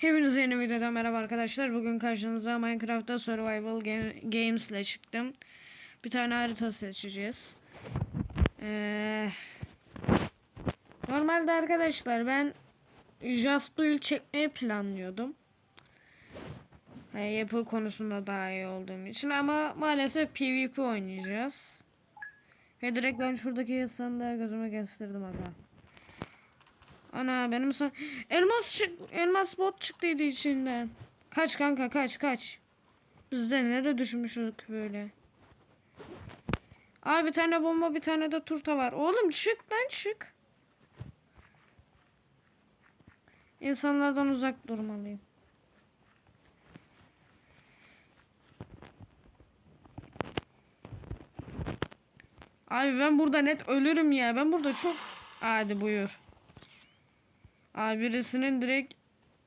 Hepinize yeni videoda merhaba arkadaşlar. Bugün karşınıza Minecraft'ta Survival Game, Games ile çıktım. Bir tane harita seçeceğiz. Ee, normalde arkadaşlar ben Just Build çekmeyi planlıyordum. Yani yapı konusunda daha iyi olduğum için ama maalesef PvP oynayacağız. Ve direkt ben şuradaki insanı gözüme kestirdim aga. Ana benim son elmas çık elmas bot çıktıydı içinden. Kaç kanka kaç kaç. Biz de nerede düşmüşüz böyle. Abi bir tane bomba bir tane de turta var. Oğlum çık lan çık. İnsanlardan uzak durmalıyım. Abi ben burada net ölürüm ya. Ben burada çok... Hadi buyur. Abi birisinin direkt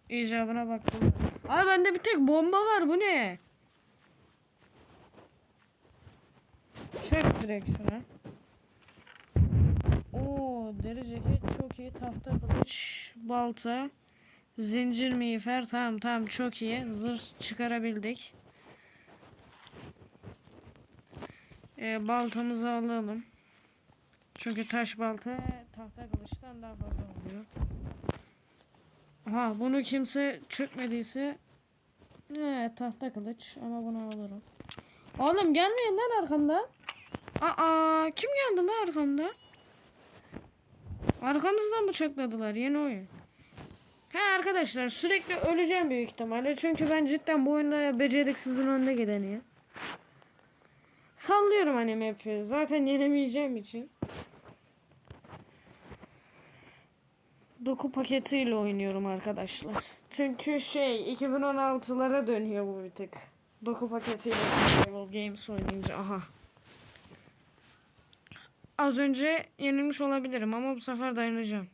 icabına baktım. Abi bende bir tek bomba var bu ne? Çök direkt şuna. Oo deri ceket çok iyi. Tahta kılıç, balta, zincir miğfer. Tamam tamam çok iyi. Zırh çıkarabildik. Ee, baltamızı alalım. Çünkü taş balta tahta kılıçtan daha fazla oluyor. Aha bunu kimse çökmediyse ne tahta kılıç ama bunu alırım. Oğlum gelmeyin lan arkamdan. Aa kim geldi lan arkamda? Arkamızdan bıçakladılar yeni oyun. He arkadaşlar sürekli öleceğim büyük ihtimalle. Çünkü ben cidden bu oyunda beceriksizin önde gideniyim. Sallıyorum hani map'i. Zaten yenemeyeceğim için. Doku paketiyle oynuyorum arkadaşlar. Çünkü şey 2016'lara dönüyor bu bir tık. Doku paketiyle Survival Games oynayınca aha. Az önce yenilmiş olabilirim ama bu sefer dayanacağım.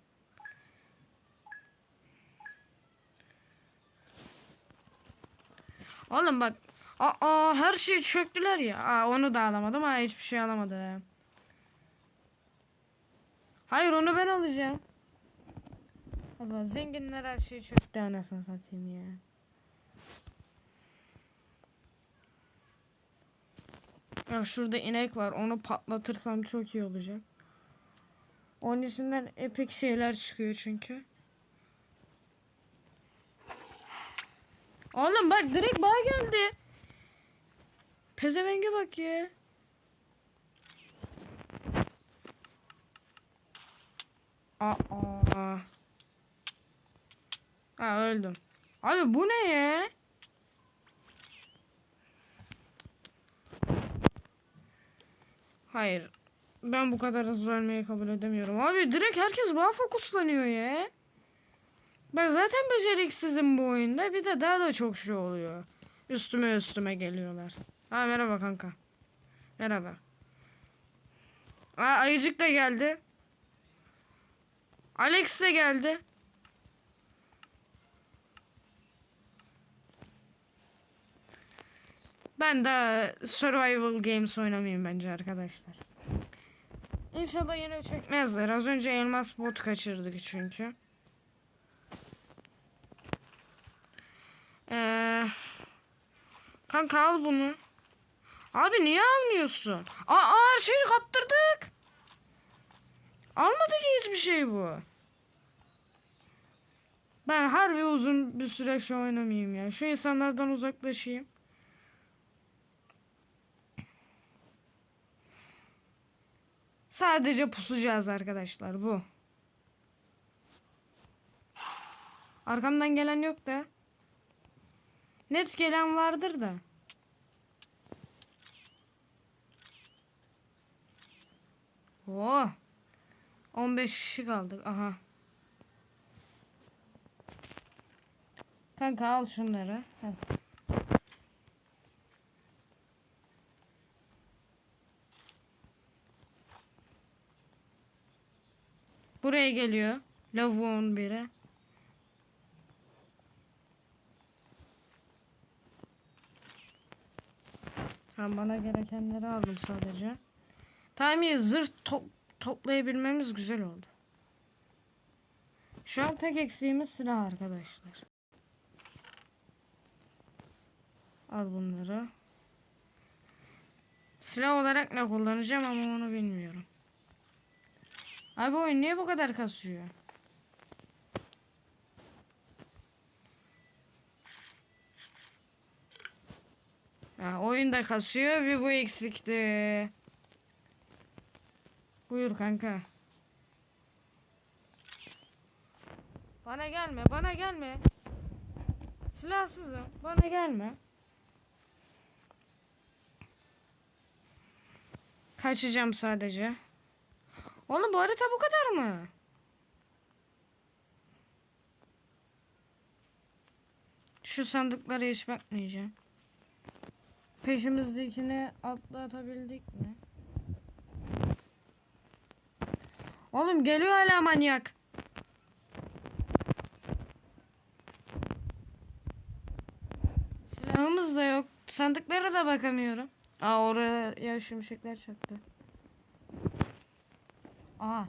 Oğlum bak. Aa her şeyi çöktüler ya. Aa onu da alamadım. Aa hiçbir şey alamadım. Hayır onu ben alacağım. O zaman zenginler her şeyi çöktü anasını satayım ya. Ya şurada inek var. Onu patlatırsam çok iyi olacak. Onun içinden epik şeyler çıkıyor çünkü. Oğlum bak direkt bağ geldi. Pezevenge bak ya. Aa. Ha öldüm. Abi bu ne ya? Hayır. Ben bu kadar hızlı ölmeyi kabul edemiyorum. Abi direkt herkes bana fokuslanıyor ya. Ben zaten beceriksizim bu oyunda. Bir de daha da çok şey oluyor. Üstüme üstüme geliyorlar. Ha merhaba kanka. Merhaba. Aa, ayıcık da geldi. Alex de geldi. Ben de survival games oynamayayım bence arkadaşlar. İnşallah yine çekmezler. Az önce elmas bot kaçırdık çünkü. Ee, kanka al bunu. Abi niye almıyorsun? Aa her şeyi kaptırdık. Almadı ki hiçbir şey bu. Ben harbi uzun bir süre şu oynamayayım ya. Şu insanlardan uzaklaşayım. Sadece pusacağız arkadaşlar bu. Arkamdan gelen yok da. Net gelen vardır da. Oh. 15 kişi kaldık. Aha. Kanka al şunları. Heh. Buraya geliyor. Lavuğun biri. Tamam bana gerekenleri aldım sadece. Tamam iyi zırh to toplayabilmemiz güzel oldu. Şu an tek eksiğimiz silah arkadaşlar. Al bunları. Silah olarak ne kullanacağım ama onu bilmiyorum. Abi oyun niye bu kadar kasıyor? Ha, oyun da kasıyor bir bu eksikti. Buyur kanka. Bana gelme, bana gelme. Silahsızım, bana gelme. Kaçacağım sadece. Oğlum bu harita bu kadar mı? Şu sandıklara hiç bakmayacağım. Peşimizdekini atlatabildik mi? Oğlum geliyor hala manyak. Silahımız da yok. Sandıklara da bakamıyorum. Aa oraya şimşekler çaktı. Aa.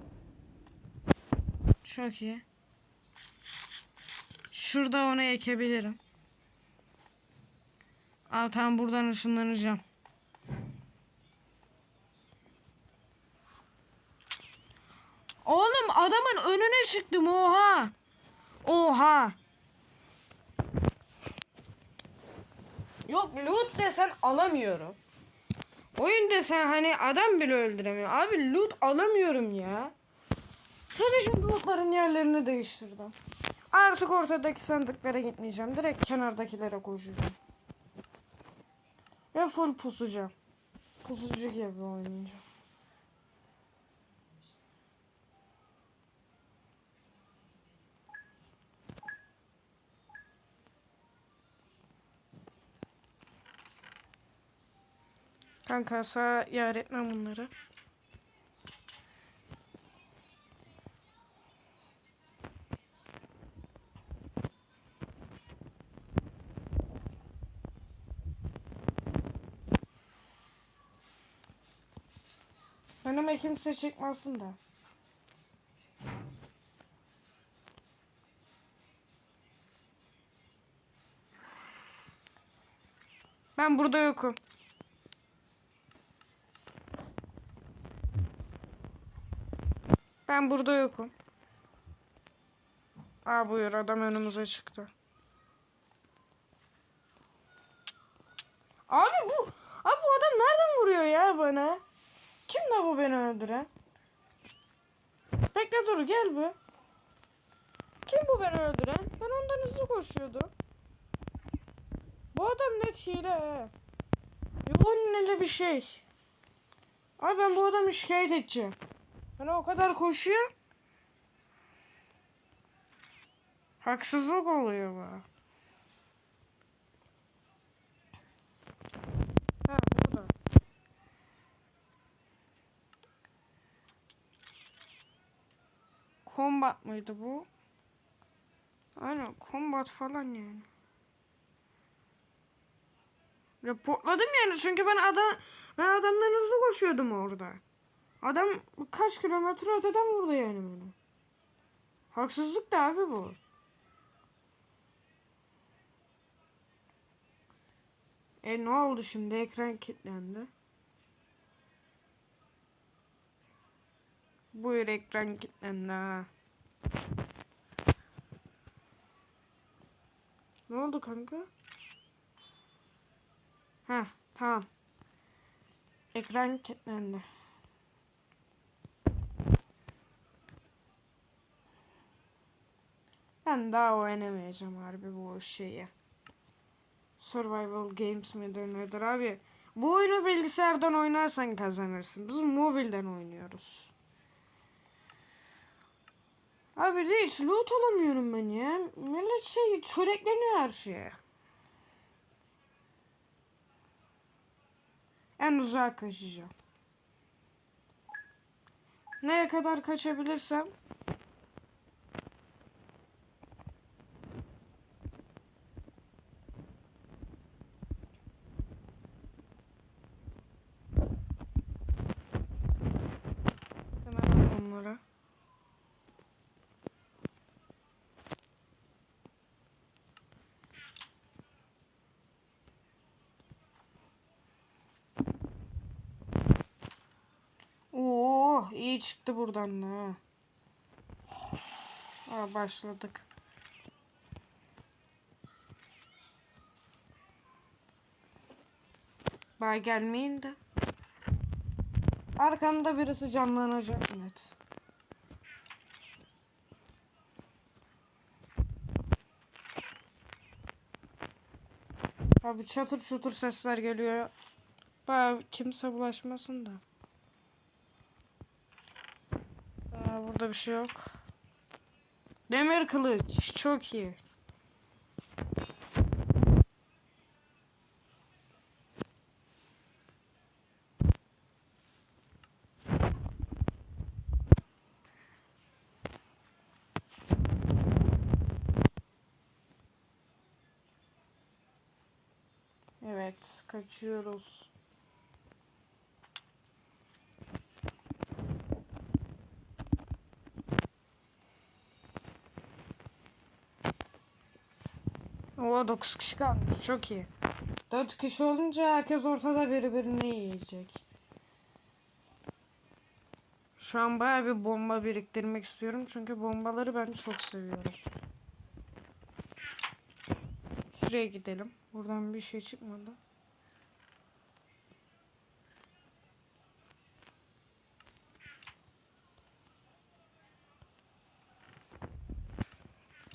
Çok iyi. Şurada onu ekebilirim. Aa tamam buradan ışınlanacağım. Oğlum adamın önüne çıktım oha. Oha. Yok loot desen alamıyorum. Oyun desen hani adam bile öldüremiyor. Abi loot alamıyorum ya. Sadece lootların yerlerini değiştirdim. Artık ortadaki sandıklara gitmeyeceğim. Direkt kenardakilere koşacağım. Ve full pusacağım. Pusucu gibi oynayacağım. Kanka sağ yar etmem bunları. Önüme kimse çıkmasın da. Ben burada yokum. Ben burada yokum. Aa buyur adam önümüze çıktı. Abi bu abi bu adam nereden vuruyor ya bana? Kim de bu beni öldüren? Bekle dur gel bir. Kim bu beni öldüren? Ben ondan hızlı koşuyordum. Bu adam net hile he. Yuvanın öyle bir şey. Abi ben bu adamı şikayet edeceğim. Hani o kadar koşuyor. Haksızlık oluyor bu. Ha burada. Combat mıydı bu? Aynen combat falan yani. Reportladım yani çünkü ben adam ben adamdan hızlı koşuyordum orada. Adam kaç kilometre öteden vurdu yani beni. Haksızlık da abi bu. E ne oldu şimdi? Ekran kilitlendi. Buyur ekran kilitlendi ha. Ne oldu kanka? Ha tamam. Ekran kilitlendi. Ben daha oynamayacağım harbi bu şeyi. Survival Games midir nedir abi? Bu oyunu bilgisayardan oynarsan kazanırsın. Biz mobilden oynuyoruz. Abi de hiç loot alamıyorum ben ya. Millet şey çörekleniyor her şeye. En uzağa kaçacağım. Nereye kadar kaçabilirsem Oo, iyi çıktı buradan ha. Aa, başladık. Bay gelmeyin de. Arkamda birisi canlanacak net. Abi çatır çutur sesler geliyor. Baya kimse bulaşmasın da. Aa, burada bir şey yok. Demir kılıç çok iyi. Evet, kaçıyoruz. Oo 9 kişi kalmış. Çok iyi. 4 kişi olunca herkes ortada birbirini yiyecek. Şu an baya bir bomba biriktirmek istiyorum. Çünkü bombaları ben çok seviyorum. Şuraya gidelim. Buradan bir şey çıkmadı.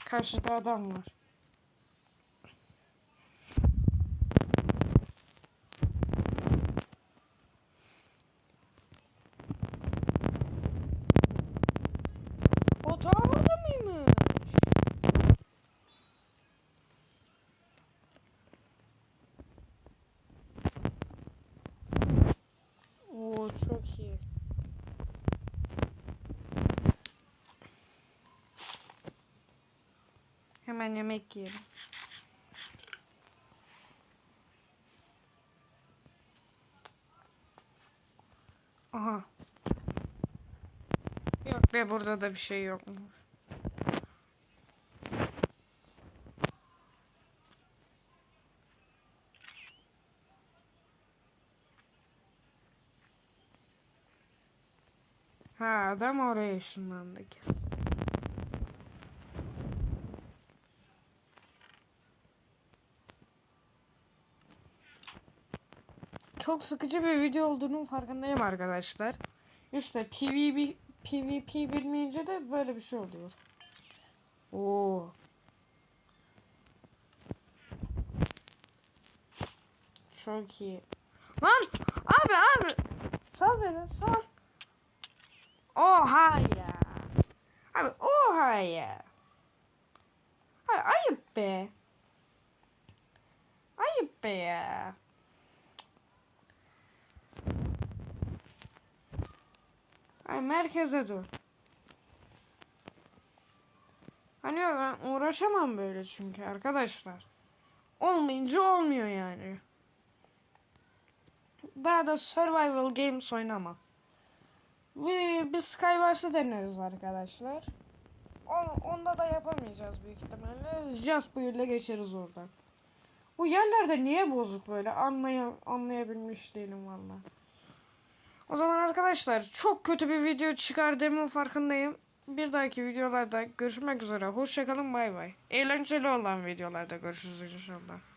Karşıda adam var. O ta burada mıymış? Oo çok iyi. Hemen yemek yiyelim. Aha. Yok be burada da bir şey yokmuş. Ha adam oraya ışınlandı kesin. Çok sıkıcı bir video olduğunun farkındayım arkadaşlar. İşte PvP, PvP bilmeyince de böyle bir şey oluyor. Oo. Çok iyi. Lan abi abi. Sal beni sal. Oha ya. Abi oha ya. Abi ayıp be. Ayıp be ya. Ay merkeze dur. Hani ben uğraşamam böyle çünkü arkadaşlar. Olmayınca olmuyor yani. Daha da survival games oynamam. Ve biz Skywars'ı deneriz arkadaşlar. On, onda da yapamayacağız büyük ihtimalle. Just bu ile geçeriz oradan. Bu yerlerde niye bozuk böyle anlaya, anlayabilmiş değilim valla. O zaman arkadaşlar çok kötü bir video çıkardığımın farkındayım. Bir dahaki videolarda görüşmek üzere. Hoşçakalın bay bay. Eğlenceli olan videolarda görüşürüz inşallah.